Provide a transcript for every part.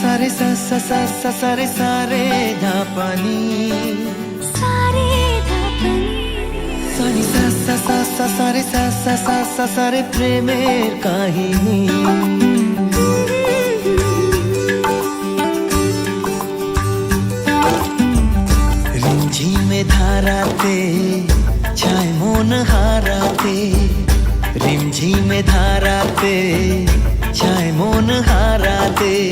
সারে সা সা সা সা সারে সারে ধাপানি সারে ধাপনি সানি সা সা সা সা সারে সা সা সা সা সারে প্রেমের কাহিনী রিমঝিমে ধারাতে ছায় মন হারাতে রিমঝিমে ধারাতে ছায় মন হারাতে এই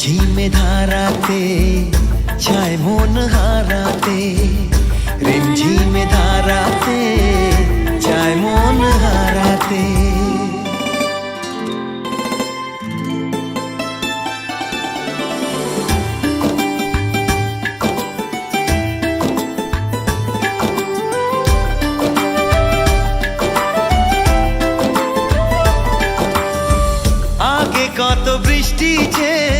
রিমঝিমে ধারাতে চায় মন হারাতে রিমঝিমে ধারাতে চায় মন হারাতে। কত বৃষ্টি যে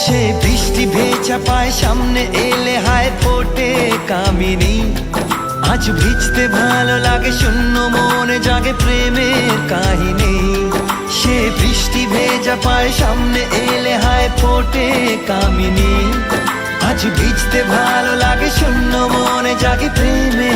সে বৃষ্টি ভেজা পায়, সামনে এলে হায় ফোটে কামিনী। আজ ভিজতে ভালো লাগে, শূন্য মনে জাগে প্রেমের কাহিনী। সে বৃষ্টি ভেজা পায়, সামনে এলে হায় ফোটে কামিনী। আজ ভিজতে ভালো লাগে, শূন্য মনে জাগে কাহিনী